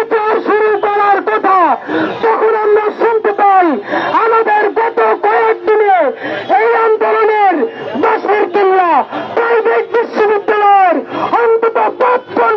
বিচার শুরু করার কথা তখন আমরা শুনতে পাই, আমাদের গত কয়েকদিনে এই আন্দোলনের বাসের কেল্লা প্রাইভেট বিশ্ববিদ্যালয়ের অন্তত পাঁচজন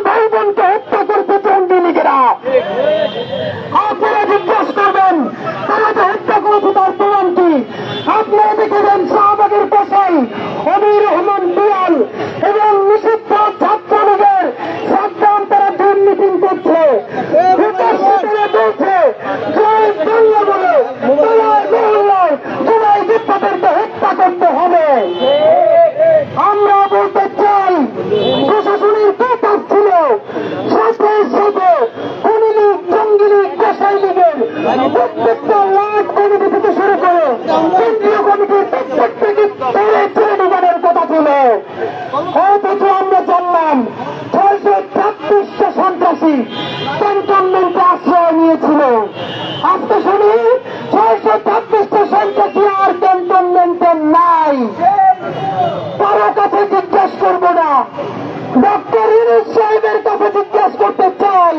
ডক্টর ইউনুস সাহেবের কাছে জিজ্ঞাসা করতে চাই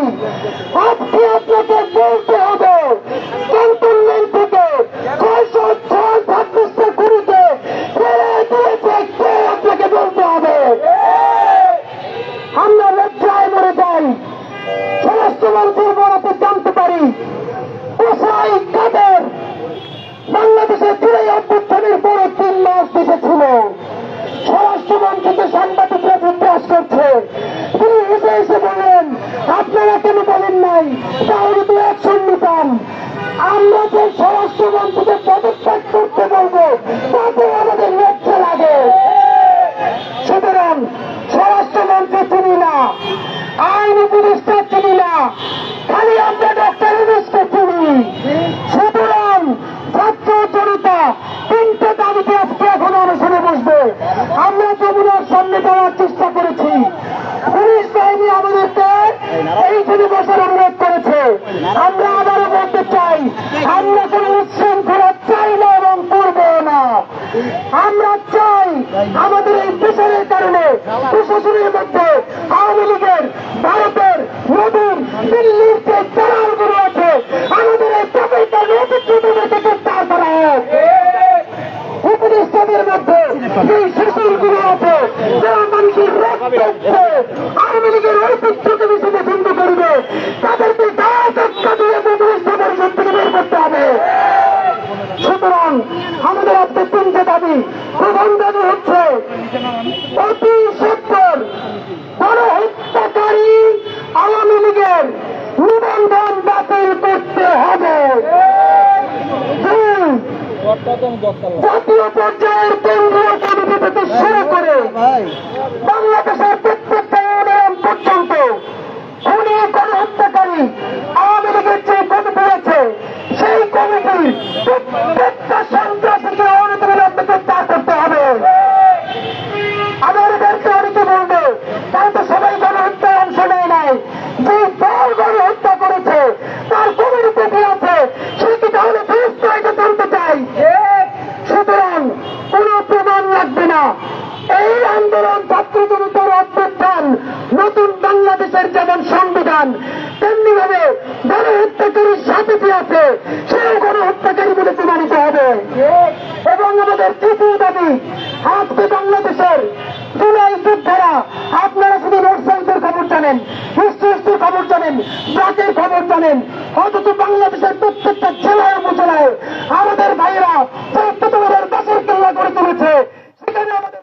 আজকে আপনাকে তিনি এসে এসে বলেন আপনারা কেন বলেন নাই, তাহলে তো অ্যাকশন পান আমরা যে স্বরাষ্ট্রমন্ত্রীকে পদত্যাগ করতে বলব, তাতে আমাদের লক্ষ্য লাগে। সুতরাং স্বরাষ্ট্রমন্ত্রী তিনি না, আইন উপদেষ্টা তিনি না খালি আমরা ডক্টর ইউনুসকে চিনি সুতরাং ছাত্র জনতা তিনটে দাবিতে আজকে এখন অনশনে বসবে আমরা যমুনার সামনে যাওয়ার চেষ্টা করেছি পুলিশ বাহিনী আমাদেরকে এইখানে বসার অনুরোধ করেছে আমরা আবারও বলতে চাই আমরা কোনো উচ্ছৃঙ্খলা চাই না এবং করব না আমরা চাই আমাদের এই বিচারের কারণে প্রশাসনের মধ্যে আওয়ামী লীগের, ভারতের নতুন দিল্লির যে দালালগুলো আছে, আমাদের এই প্রকল্প নেতৃত্বদেরকে তার করা উপদেষ্টাদের মধ্যে যে শিশুরগুলো আছে, যারা মানুষের রক্ত, আওয়ামী লীগের ঐতিহ্যকে সুতরাং আমাদের আজকে তিনটে দাবি। প্রধান দাবি হচ্ছে অতি সত্তর গণহত্যাকারী আওয়ামী লীগের নিবন্ধন বাতিল করতে হবে। জাতীয় পর্যায়ের কেন্দ্রীয় কমিটি থেকে শুরু করে বাংলাদেশের প্রত্যেকটা সংবিধান তেমনি ভাবে গণহত্যাকারীর সাথে কি আছে, সেও গণহত্যাকারী বলে প্রমাণিত হবে। এবং আমাদের তৃতীয় দাবি, আজকে বাংলাদেশের জুলাই যোদ্ধারা আপনারা শুধু মোটরসাইকেলের খবর জানেন হিস্ট্রি খবর জানেন, ব্রাকের খবর জানেন, অথচ বাংলাদেশের প্রত্যেকটা জেলায় উপজেলায় আমাদের ভাইয়েরা চৈত্যতমের বাসের কেল্লা করে তুলেছে সেখানে আমাদের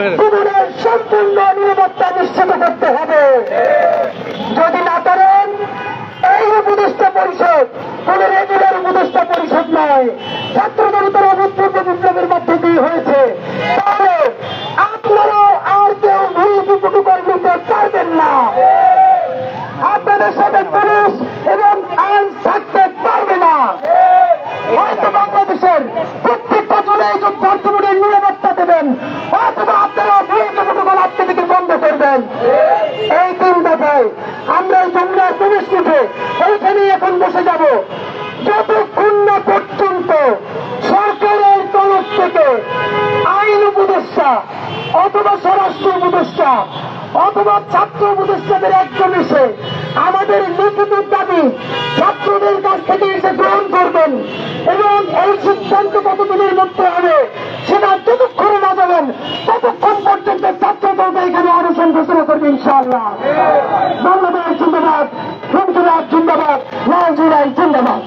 জীবনের সম্পূর্ণ নিরাপত্তা নিশ্চিত করতে হবে। যাব। যতক্ষণ না পর্যন্ত সরকারের তরফ থেকে, আইন উপদেষ্টা অথবা স্বরাষ্ট্র উপদেষ্টা অথবা ছাত্র উপদেষ্টাদের একজন এসে আমাদের লিখিত দাবি ছাত্রদের কাছ থেকে এসে গ্রহণ করবেন এবং এই সিদ্ধান্ত কতদিনের মধ্যে হবে, সেটা যতক্ষণ না যাবেন ততক্ষণ পর্যন্ত ছাত্র দলটা এখানে ঘোষণা করবে ইনশাআল্লাহ। বাংলাদেশ জিন্দাবাদ রমজুরাজ জিন্দাবাদ লালজুরাই জিন্দাবাদ।